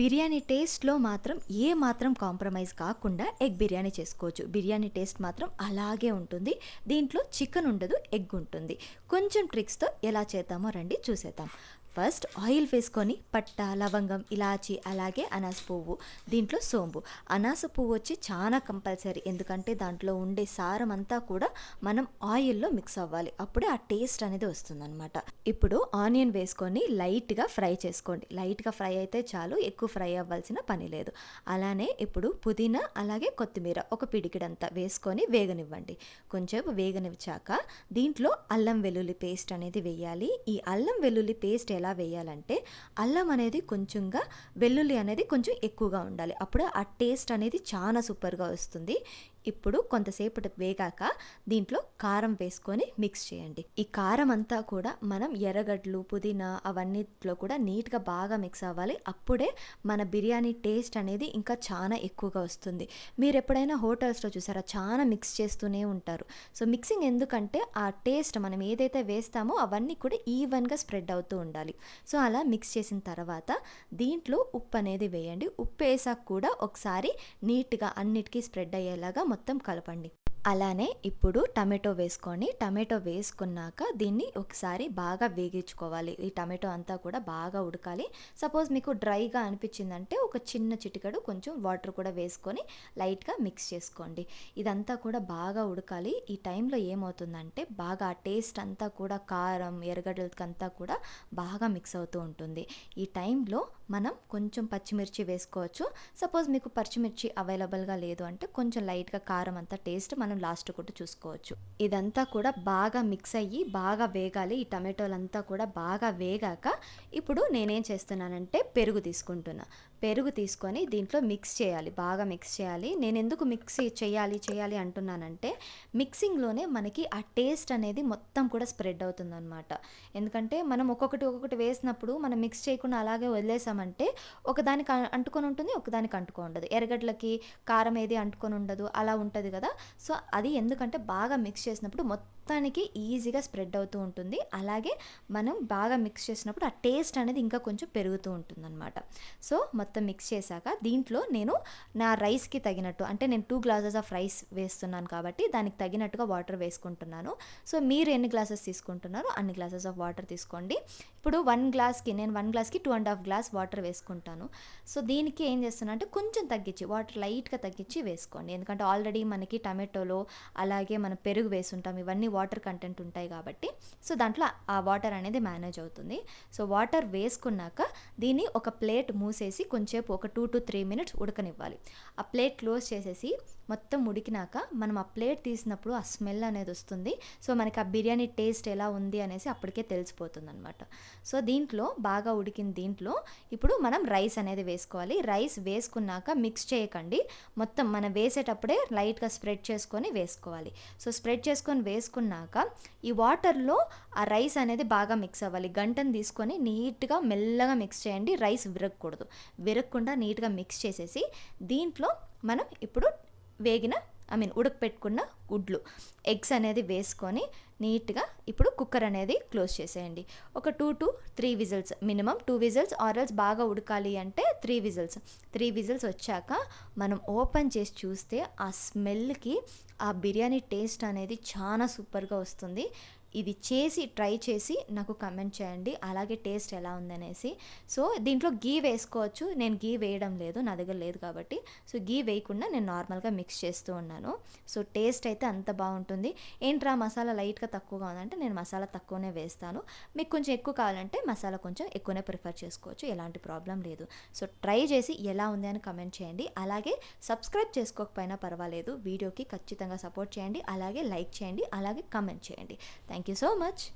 బిర్యానీ టేస్ట్లో మాత్రం ఏ మాత్రం కాంప్రమైజ్ కాకుండా ఎగ్ బిర్యానీ చేసుకోవచ్చు. బిర్యానీ టేస్ట్ మాత్రం అలాగే ఉంటుంది. దీంట్లో చికెన్ ఉండదు ఎగ్ ఉంటుంది. కొంచెం ట్రిక్స్తో ఎలా చేద్దామో రండి చూసేద్దాం. ఫస్ట్ ఆయిల్ వేసుకొని పట్ట లవంగం ఇలాచి అలాగే అనాస పువ్వు దీంట్లో సోంపు. అనాస పువ్వు వచ్చి చాలా కంపల్సరీ. ఎందుకంటే దాంట్లో ఉండే సారం అంతా కూడా మనం ఆయిల్లో మిక్స్ అవ్వాలి. అప్పుడే ఆ టేస్ట్ అనేది వస్తుందన్నమాట. ఇప్పుడు ఆనియన్ వేసుకొని లైట్గా ఫ్రై చేసుకోండి. లైట్గా ఫ్రై అయితే చాలు ఎక్కువ ఫ్రై అవ్వాల్సిన పని లేదు. అలానే ఇప్పుడు పుదీనా అలాగే కొత్తిమీర ఒక పిడికిడంతా వేసుకొని వేగనివ్వండి. కొంచెం వేగనిచ్చాక దీంట్లో అల్లం వెల్లుల్లి పేస్ట్ అనేది వేయాలి. ఈ అల్లం వెల్లుల్లి పేస్ట్ ఎలా వేయాలంటే అల్లం అనేది కొంచెంగా వెల్లుల్లి అనేది కొంచెం ఎక్కువగా ఉండాలి. అప్పుడు ఆ టేస్ట్ అనేది చాలా సూపర్గా వస్తుంది. ఇప్పుడు కొంతసేపటి వేగాక దీంట్లో కారం వేసుకొని మిక్స్ చేయండి. ఈ కారం అంతా కూడా మనం ఎర్రగడ్డలు పుదీనా అవన్నిట్లో కూడా నీట్గా బాగా మిక్స్ అవ్వాలి. అప్పుడే మన బిర్యానీ టేస్ట్ అనేది ఇంకా చాలా ఎక్కువగా వస్తుంది. మీరు ఎప్పుడైనా హోటల్స్లో చూసారా? చాలా మిక్స్ చేస్తూనే ఉంటారు. సో మిక్సింగ్ ఎందుకంటే ఆ టేస్ట్ మనం ఏదైతే వేస్తామో అవన్నీ కూడా ఈవెన్గా స్ప్రెడ్ అవుతూ ఉండాలి. సో అలా మిక్స్ చేసిన తర్వాత దీంట్లో ఉప్పు అనేది వేయండి. ఉప్పు వేసాక కూడా ఒకసారి నీట్గా అన్నిటికీ స్ప్రెడ్ అయ్యేలాగా మొత్తం కలపండి. అలానే ఇప్పుడు టమాటో వేసుకొని టమాటో వేసుకున్నాక దీన్ని ఒకసారి బాగా వేగించుకోవాలి. ఈ టమాటో అంతా కూడా బాగా ఉడకాలి. సపోజ్ మీకు డ్రైగా అనిపించిందంటే ఒక చిన్న చిటికడు కొంచెం వాటర్ కూడా వేసుకొని లైట్గా మిక్స్ చేసుకోండి. ఇదంతా కూడా బాగా ఉడకాలి. ఈ టైంలో ఏమవుతుందంటే బాగా ఆ టేస్ట్ అంతా కూడా కారం ఎర్రగడ్డలకంతా కూడా బాగా మిక్స్ అవుతూ ఉంటుంది. ఈ టైంలో మనం కొంచెం పచ్చిమిర్చి వేసుకోవచ్చు. సపోజ్ మీకు పచ్చిమిర్చి అవైలబుల్గా లేదు అంటే కొంచెం లైట్గా కారం అంతా టేస్ట్ మనం లాస్ట్ కూడా చూసుకోవచ్చు. ఇదంతా కూడా బాగా మిక్స్ అయ్యి బాగా వేగాలి. ఈ టమాటోలంతా కూడా బాగా వేగాక ఇప్పుడు నేనేం చేస్తున్నానంటే పెరుగు తీసుకుంటున్నా. పెరుగు తీసుకొని దీంట్లో మిక్స్ చేయాలి. బాగా మిక్స్ చేయాలి. నేను ఎందుకు మిక్స్ చేయాలి చేయాలి అంటున్నానంటే మిక్సింగ్లోనే మనకి ఆ టేస్ట్ అనేది మొత్తం కూడా స్ప్రెడ్ అవుతుందన్నమాట. ఎందుకంటే మనం ఒక్కొక్కటి ఒక్కొక్కటి వేసినప్పుడు మనం మిక్స్ చేయకుండా అలాగే వదిలేసాం వదిలేసామంటే ఒకదానికి అంటుకొని ఉంటుంది ఒకదానికి అంటుకొని ఉండదు. ఎర్రగడ్డలకి కారం ఏది అంటుకొని ఉండదు అలా ఉంటుంది కదా. సో అది ఎందుకంటే బాగా మిక్స్ చేసినప్పుడు మొత్తానికి ఈజీగా స్ప్రెడ్ అవుతూ ఉంటుంది. అలాగే మనం బాగా మిక్స్ చేసినప్పుడు ఆ టేస్ట్ అనేది ఇంకా కొంచెం పెరుగుతూ ఉంటుందన్నమాట. సో మొత్తం మిక్స్ చేశాక దీంట్లో నేను నా రైస్కి తగినట్టు అంటే నేను టూ గ్లాసెస్ ఆఫ్ రైస్ వేస్తున్నాను కాబట్టి దానికి తగినట్టుగా వాటర్ వేసుకుంటున్నాను. సో మీరు ఎన్ని గ్లాసెస్ తీసుకుంటున్నారో అన్ని గ్లాసెస్ ఆఫ్ వాటర్ తీసుకోండి. ఇప్పుడు వన్ గ్లాస్కి నేను వన్ గ్లాస్కి two and half glass water water వేసుకుంటాను. సో దీనికి ఏం చేస్తాను అంటే కొంచెం తగ్గించి వాటర్ లైట్గా తగ్గించి వేసుకోండి. ఎందుకంటే ఆల్రెడీ మనకి టమాటోలో అలాగే మనం పెరుగు వేసుంటాం ఇవన్నీ వాటర్ కంటెంట్ ఉంటాయి కాబట్టి. సో దాంట్లో ఆ వాటర్ అనేది మేనేజ్ అవుతుంది. సో వాటర్ వేసుకున్నాక దీన్ని ఒక ప్లేట్ మూసేసి కొంచెంసేపు ఒక టూ టు త్రీ మినిట్స్ ఉడకనివ్వాలి. ఆ ప్లేట్ క్లోజ్ చేసేసి మొత్తం ఉడికినాక మనం ఆ ప్లేట్ తీసినప్పుడు ఆ స్మెల్ అనేది వస్తుంది. సో మనకి ఆ బిర్యానీ టేస్ట్ ఎలా ఉంది అనేసి అప్పటికే తెలిసిపోతుంది అనమాట సో దీంట్లో బాగా ఉడికిన దీంట్లో ఇప్పుడు మనం రైస్ అనేది వేసుకోవాలి. రైస్ వేసుకున్నాక మిక్స్ చేయకండి. మొత్తం మనం వేసేటప్పుడే లైట్గా స్ప్రెడ్ చేసుకొని వేసుకోవాలి. సో స్ప్రెడ్ చేసుకొని వేసుకున్నాక ఈ వాటర్లో ఆ రైస్ అనేది బాగా మిక్స్ అవ్వాలి. గంటను తీసుకొని నీట్గా మెల్లగా మిక్స్ చేయండి. రైస్ విరగకూడదు. విరగకుండా నీట్గా మిక్స్ చేసేసి దీంట్లో మనం ఇప్పుడు వేగిన ఐ మీన్ ఉడకపెట్టుకున్న గుడ్లు. ఎగ్స్ అనేది వేసుకొని నీట్గా ఇప్పుడు కుక్కర్ అనేది క్లోజ్ చేసేయండి. ఒక two to three whistles minimum two whistles ఆరల్స్ బాగా ఉడకాలి అంటే త్రీ విజిల్స్ త్రీ విజిల్స్ వచ్చాక మనం ఓపెన్ చేసి చూస్తే ఆ స్మెల్కి ఆ బిర్యానీ టేస్ట్ అనేది చాలా సూపర్గా వస్తుంది. ఇది చేసి ట్రై చేసి నాకు కమెంట్ చేయండి. అలాగే టేస్ట్ ఎలా ఉందనేసి. సో దీంట్లో గీ వేసుకోవచ్చు. నేను గీ వేయడం లేదు. నా దగ్గర లేదు కాబట్టి. సో గీ వేయకుండా నేను నార్మల్గా మిక్స్ చేస్తూ ఉన్నాను. సో టేస్ట్ అయితే అంత బాగుంటుంది. ఏంట్రా మసాలా లైట్గా తక్కువగా ఉందంటే నేను మసాలా తక్కువనే వేస్తాను. మీకు కొంచెం ఎక్కువ కావాలంటే మసాలా కొంచెం ఎక్కువనే ప్రిఫర్ చేసుకోవచ్చు. ఎలాంటి ప్రాబ్లం లేదు. సో ట్రై చేసి ఎలా ఉంది అని కమెంట్ చేయండి. అలాగే సబ్స్క్రైబ్ చేసుకోకపోయినా పర్వాలేదు. వీడియోకి ఖచ్చితంగా సపోర్ట్ చేయండి. అలాగే లైక్ చేయండి. అలాగే కమెంట్ చేయండి. Thank Thank you so much.